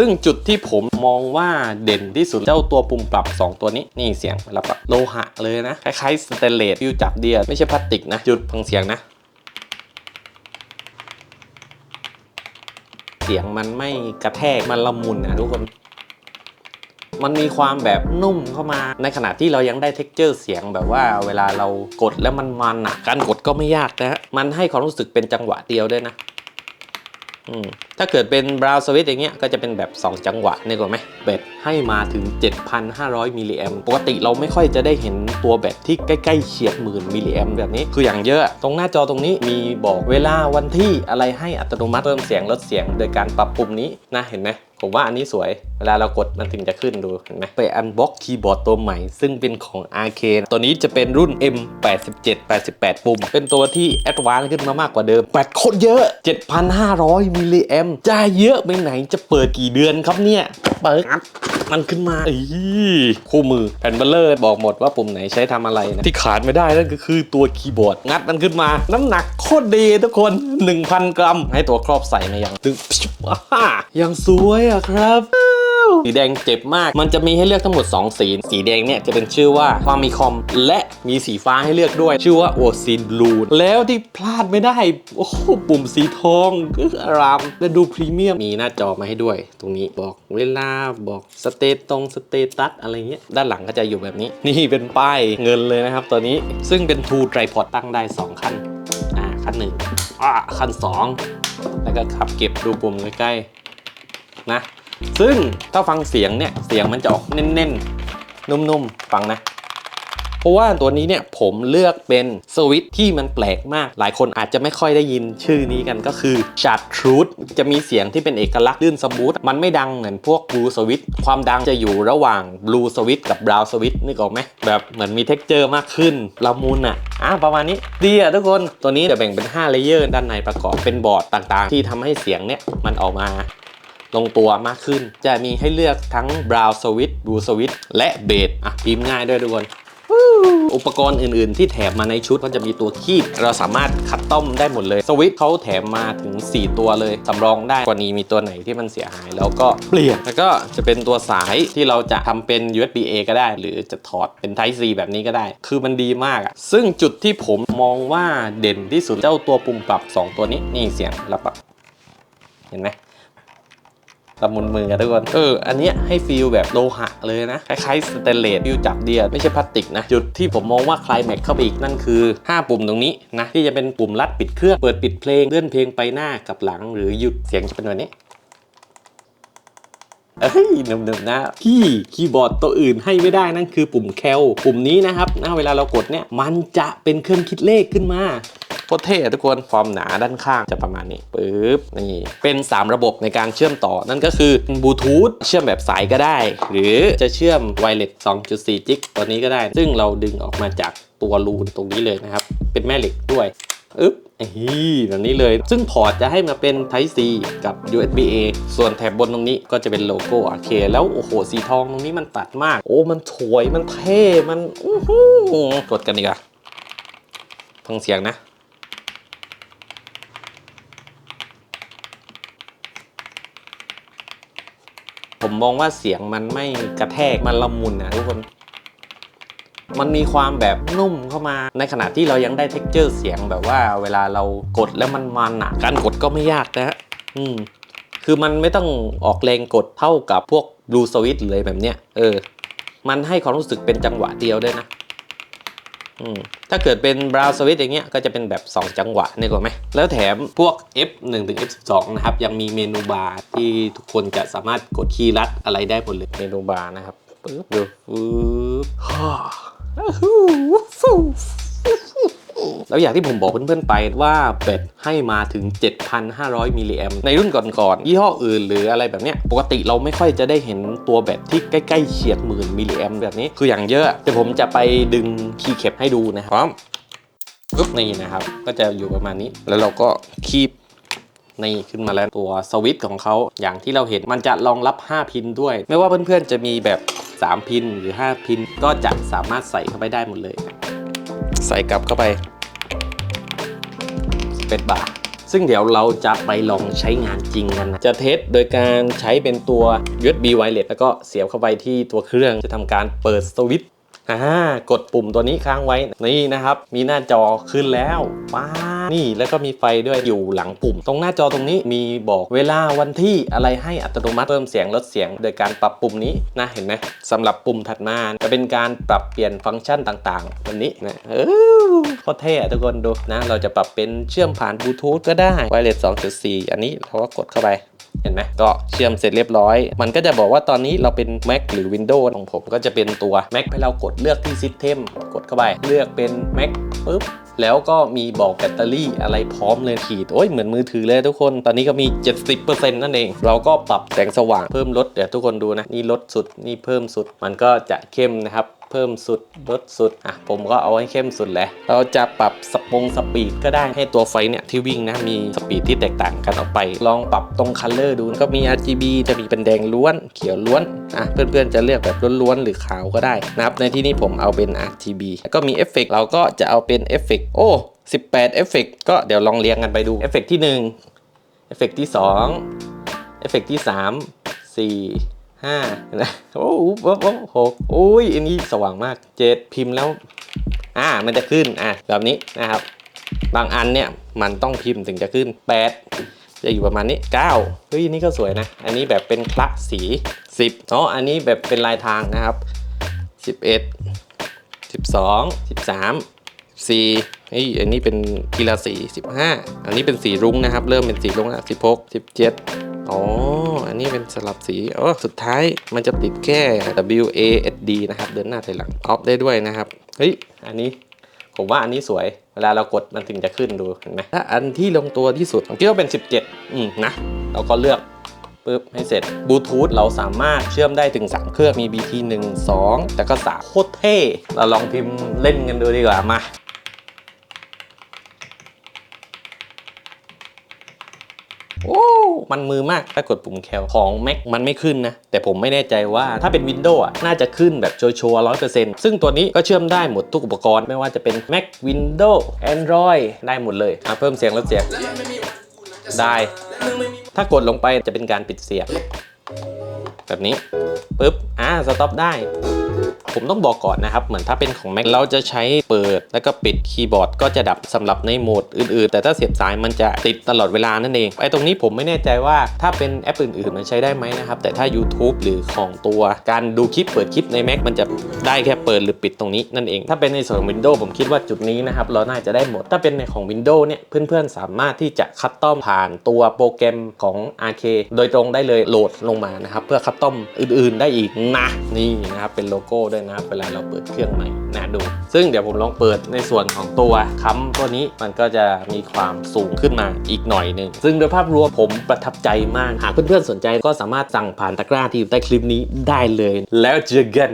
ซึ่งจุดที่ผมมองว่าเด่นที่สุดเจ้าตัวปุ่มปรับ 2 ตัวนี้นี่เสียงเวลาปรับโลหะเลยนะ คล้ายๆสเตนเลสฟิวจับเดียไม่ใช่พลาสติกนะ จุดฟังเสียงนะ เสียงมันไม่กระแทกมันละมุนนะทุกคนมันมีความแบบนุ่มเข้ามา ในขณะที่เรายังได้เท็กเจอร์เสียงแบบว่าเวลาเรากดแล้วมันมันอะการกดก็ไม่ยากนะฮะมันให้ความรู้สึกเป็นจังหวะเดียวด้วยนะ ถ้าเกิดเป็นบราวสวิตอย่างเงี้ยก็จะเป็นแบบ 2 จังหวะนี่กว่าไหมแบตให้มาถึง 7,500มิลลิแอมปกติเราไม่ค่อยจะได้เห็นตัวแบตที่ใกล้ๆเฉียดหมื่นมิลลิแอมแบบนี้คืออย่างเยอะ ตรงหน้าจอตรงนี้มีบอกเวลาวันที่อะไรให้อัตโนมัติเพิ่มเสียงลดเสียง โดยการปรับปุ่มนี้นะเห็นไหม ผมว่าอันนี้สวย เวลาเรากดมันถึงจะขึ้นดูเห็นไหมไปอันบ็อกคีย์บอร์ดตัวใหม่ ซึ่งเป็นของ RK ตัวนี้จะเป็นรุ่น M87 88 ปุ่ม เป็นตัวที่แอดวานซ์ขึ้นมามากกว่าเดิม แบตโคตรเยอะ 7,500 มิลลิแอมจะเยอะไปไหนจะเปิดกี่เดือนครับเนี่ยเปิดมันขึ้นมาอีคู่มือแผ่นเบลเลอร์บอกหมดว่าปุ่มไหนใช้ทำอะไรนะ ที่ขาดไม่ได้นั่นก็คือตัวคีย์บอร์ด งัดมันขึ้นมา น้ำหนักโคตรดีทุกคน 1,000 กรัม ให้ตัวครอบใส่มาอย่างตึงว้าอย่างสวยอะครับ สีแดงเจ็บมาก มันจะมีให้เลือกทั้งหมด 2 สี สีแดงเนี่ยจะเป็นชื่อว่าความมีคอม และมีสีฟ้าให้เลือกด้วย ชื่อว่าโอซินบลูแล้วที่พลาดไม่ได้ โอ้โหปุ่มสีทองก็อาราม และดูพรีเมียม มีหน้าจอมาให้ด้วย ตรงนี้บอกเวลาบอกสเตตตรงสเตตัสอะไรเงี้ย ด้านหลังก็จะอยู่แบบนี้ นี่เป็นป้ายเงินเลยนะครับตัวนี้ ซึ่งเป็นทูไตรพอดตั้งได้ 2 คัน อ่า คันหนึ่งอ่าคันสองแล้วก็ขับเก็บดูปุ่มใกล้ๆนะ ซึ่งถ้าฟังเสียงเนี่ยเสียงมันจะออกเน่นๆ นุ่มๆ ฟังนะเพราะว่าตัวนี้เนี่ยผมเลือกเป็นสวิตที่มันแปลกมาก หลายคนอาจจะไม่ค่อยได้ยินชื่อนี้กันก็คือ Chartreuse จะมีเสียงที่เป็นเอกลักษณ์ลื่นสมูทมันไม่ดังเหมือนพวก Blue Switch ความดังจะอยู่ระหว่าง Blue Switch กับ Brown Switch นึกออกไหมแบบเหมือนมี t e x t อร์มากขึ้นละมุนอะอะประมาณนี้ดีอะทุกคนตัวนี้จะแบ่งเป็น5เลเยอร์ด้านในประกอบเป็นบอร์ดต่างๆ ที่ทำให้เสียงเนี่ยมันออกมา ลงตัวมากขึ้น จะมีให้เลือกทั้ง Brown Switch Blue Switch และ b a s อะพิมพ์ง่ายด้วยทุกคนอุปกรณ์อื่น ๆ ที่แถมมาในชุดก็จะมีตัวคีบ เราสามารถคัดต้อมได้หมดเลย สวิตช์เขาแถมมาถึง 4 ตัวเลยสำรองได้กว่านี้มีตัวไหนที่มันเสียหายแล้วก็เปลี่ยน แล้วก็จะเป็นตัวสายที่เราจะทำเป็น USB A ก็ได้ หรือจะถอดเป็น Type C แบบนี้ก็ได้ คือมันดีมากอะซึ่งจุดที่ผมมองว่าเด่นที่สุดเจ้าตัวปุ่มปรับ 2 ตัวนี้นี่เสียงแล้วปรับเห็นไหม ละมุนมือกันทุกคนเอออันนี้ให้ฟีลแบบโลหะเลยนะคล้ายๆสเตนเลสฟิวจับเดียไม่ใช่พลาสติกนะ จุดที่ผมมองว่าคลายแม็กเข้าไปอีกนั่นคือ 5 ปุ่มตรงนี้นะที่จะเป็นปุ่มลัดปิดเครื่องเปิดปิดเพลงเลื่อนเพลงไปหน้ากับหลัง หรือหยุดเสียงจะเป็นแบบนี้เอ้ยหนุ่มๆนะที่คีย์บอร์ดตัวอื่นให้ไม่ได้นั่นคือปุ่มแคลปุ่มนี้นะครับนะเวลาเรากดเนี่ยมันจะเป็นเครื่องคิดเลขขึ้นมา โคตรเท่ทุกคนความหนาด้านข้างจะประมาณนี้ปึ๊บนี่เป็น 3 ระบบในการเชื่อมต่อ นั่นก็คือบลูทูธเชื่อมแบบสายก็ได้ หรือจะเชื่อมไวเลส2.4 จิกตัวนี้ก็ได้ ซึ่งเราดึงออกมาจากตัวรูนตรงนี้เลยนะครับ เป็นแม่เหล็กด้วยอึ๊บเฮ้ยแบบนี้เลย ซึ่งพอร์ตจะให้มาเป็น Type C กับ USB A ส่วนแถบบนตรงนี้ก็จะเป็นโลโก้ RK แล้วโอ้โห สีทองตรงนี้มันตัดมาก โอ้ มันสวย มันเท่ มันอื้อหือกดกันดีกว่าฟังเสียงนะ ผมมองว่าเสียงมันไม่กระแทกมันละมุนนะทุกคน มันมีความแบบนุ่มเข้ามา ในขณะที่เรายังได้เท็กเจอร์เสียงแบบว่าเวลาเรากดแล้วมันมันอะการกดก็ไม่ยากนะฮะอืมคือมันไม่ต้องออกแรงกดเท่ากับพวกบลูสวิตเลยแบบเนี้ยเออ มันให้ความรู้สึกเป็นจังหวะเดียวด้วยนะ อืม ถ้าเกิดเป็นบราวสวิตอย่างเงี้ยก็จะเป็นแบบ 2 จังหวะนี่กว่าไหม แล้วแถมพวก F1 ถึง F12 นะครับ ยังมีเมนูบาร์ที่ทุกคนจะสามารถกดคีย์ลัดอะไรได้หมดเลย เมนูบาร์นะครับปึ๊บดูปึ๊บฮ่า แล้วอย่างที่ผมบอกเพื่อนๆไปว่าแบตให้มาถึง 7,500 มิลลิแอมในรุ่นก่อนๆยี่ห้ออื่นหรืออะไรแบบเนี้ยปกติเราไม่ค่อยจะได้เห็นตัวแบตที่ใกล้ๆเฉียดหมื่นมิลลิแอมแบบนี้คืออย่างเยอะเดี๋ยวผมจะไปดึงคีย์แคปให้ดูนะครับปุ๊บนี่นะครับ ก็จะอยู่ประมาณนี้ แล้วเราก็คีบนี่ขึ้นมาแล้วตัวสวิตช์ของเขาอย่างที่เราเห็นมันจะรองรับ 5 พินด้วย ไม่ว่าเพื่อนๆจะมีแบบ 3 พินหรือ 5 พินก็จะสามารถใส่เข้าไปได้หมดเลย ใส่กลับเข้าไปเปซบาร์ซึ่งเดี๋ยวเราจะไปลองใช้งานจริงกันนะ จะเทสโดยการใช้เป็นตัว USB wireless แล้วก็เสียบเข้าไปที่ตัวเครื่องจะทำการเปิดสวิตช์ อ่ากดปุ่มตัวนี้ค้างไว้นี่นะครับ มีหน้าจอขึ้นแล้วป้านี่แล้วก็มีไฟด้วยอยู่หลังปุ่ม ตรงหน้าจอตรงนี้มีบอกเวลาวันที่อะไรให้อัตโนมัติเพิ่มเสียงลดเสียง โดยการปรับปุ่มนี้นะเห็นไหมสำหรับปุ่มถัดมาจะเป็นการปรับเปลี่ยนฟังก์ชันต่างๆวันนี้นะเออโคตรเท่ทุกคนดูนะ เราจะปรับเป็นเชื่อมผ่านบลูทูธก็ได้ Wireless 2.4 อันนี้เราก็กดเข้าไป เห็นไหมก็เชื่อมเสร็จเรียบร้อย มันก็จะบอกว่าตอนนี้เราเป็น Mac หรือ Windows ของผมก็จะเป็นตัว Mac ให้เรากดเลือกที่ System กดเข้าไป เลือกเป็น Mac ปุ๊บแล้วก็มีบอกแบตเตอรี่อะไรพร้อมเลยขีดโอ้ยเหมือนมือถือเลยทุกคนตอนนี้ก็มี 70%นั่นเอง เราก็ปรับแสงสว่างเพิ่มลดเดี๋ยวทุกคนดูนะ นี่ลดสุดนี่เพิ่มสุดมันก็จะเข้มนะครับ เพิ่มสุดลดสุดอะผมก็เอาให้เข้มสุดแหละเราจะปรับสปงสปีดก็ได้ให้ตัวไฟเนี่ยที่วิ่งนะมีสปีดที่แตกต่างกันออกไป ลองปรับตรงคัลเลอร์ดูก็มี RGB จะมีเป็นแดงล้วนเขียวล้วนอะเพื่อนๆจะเลือกแบบล้วนๆหรือขาวก็ได้นะครับในที่นี้ผมเอาเป็น RGB แล้วก็มีเอฟเฟกต์เราก็จะเอาเป็นเอฟเฟกต์โอ้18เอฟเฟกต์ก็เดี๋ยวลองเรียงกันไปดูเอฟเฟกต์ที่1เอฟเฟกต์ที่2เอฟเฟกต์ที่ 3 4 5นะโอ้โหโอ้โหหกโอ้ยอันนี้สว่างมากเจ็ดพิมพ์แล้วอ่ามันจะขึ้นอะแบบนี้นะครับ บางอันเนี่ยมันต้องพิมพ์ถึงจะขึ้น8จะอยู่ประมาณนี้9เฮ้ยนี่ก็สวยนะ อันนี้แบบเป็นคละสี 10อ๋ออันนี้แบบเป็นลายทางนะครับ 11 12 13 4เฮ้ยอันนี้เป็นกีฬาสี 15 อันนี้เป็นสีรุ้งนะครับ เริ่มเป็นสีรุ้งแล้ว16 17 อ๋อ อันนี้เป็นสลับสีอ๋อสุดท้ายมันจะติดแค่ W A S D นะครับ เดินหน้าถอยหลังออฟได้ด้วยนะครับ เฮ้ย อันนี้ผมว่าอันนี้สวย เวลาเรากดมันถึงจะขึ้นดูเห็นไหมถ้าอันที่ลงตัวที่สุดผมคิดว่าเป็น 17 อืมนะ เราก็เลือกปุ๊บให้เสร็จบลูทูธเราสามารถเชื่อมได้ถึง 3 เครื่องมี BT 1 2 แต่ก็3โคตรเท่ เราลองพิมพ์เล่นกันดูดีกว่ามาโอ้ มันมือมากถ้ากดปุ่มแคลของ Mac มันไม่ขึ้นนะ แต่ผมไม่แน่ใจว่าถ้าเป็น Windows อะน่าจะขึ้นแบบชัวร์ร้อยเปอร์เซ็นต์ซึ่งตัวนี้ก็เชื่อมได้หมดทุกอุปกรณ์ไม่ว่าจะเป็น Mac Windows Android ได้หมดเลยอะเพิ่มเสียงลดเสียงได้ ถ้ากดลงไปจะเป็นการปิดเสียงแบบนี้ปุ๊บอ่าสต็อปได้ ผมต้องบอกก่อนนะครับ เหมือนถ้าเป็นของ Mac เราจะใช้เปิด แล้วก็ปิดคีย์บอร์ดก็จะดับสำหรับในโหมดอื่นๆ แต่ถ้าเสียบสายมันจะติดตลอดเวลานั่นเองไอ้ตรงนี้ผมไม่แน่ใจว่าถ้าเป็นแอปอื่นๆ มันใช้ได้ไหมนะครับ แต่ถ้า YouTube หรือของตัวการดูคลิปเปิดคลิปใน Mac มันจะได้แค่เปิดหรือปิดตรงนี้นั่นเอง ถ้าเป็นในส่วนของ Windows ผมคิดว่าจุดนี้นะครับเราน่าจะได้หมด ถ้าเป็นในของ Windows เนี่ยเพื่อนๆสามารถที่จะคัสตอมผ่านตัวโปรแกรมของ RK โดยตรงได้เลยโหลดลงมานะครับเพื่อคัสตอมอื่น ๆ ได้อีกนะนี่นะครับเป็นโลโก้ด้วยนะครับเวลาเราเปิดเครื่องใหม่นะดู ซึ่งเดี๋ยวผมลองเปิดในส่วนของตัวค้ำตัวนี้มันก็จะมีความสูงขึ้นมาอีกหน่อยหนึ่งซึ่งโดยภาพรวมผมประทับใจมาก หากเพื่อนๆสนใจก็สามารถสั่งผ่านตะกร้าที่อยู่ใต้คลิปนี้ได้เลย แล้วเจอกัน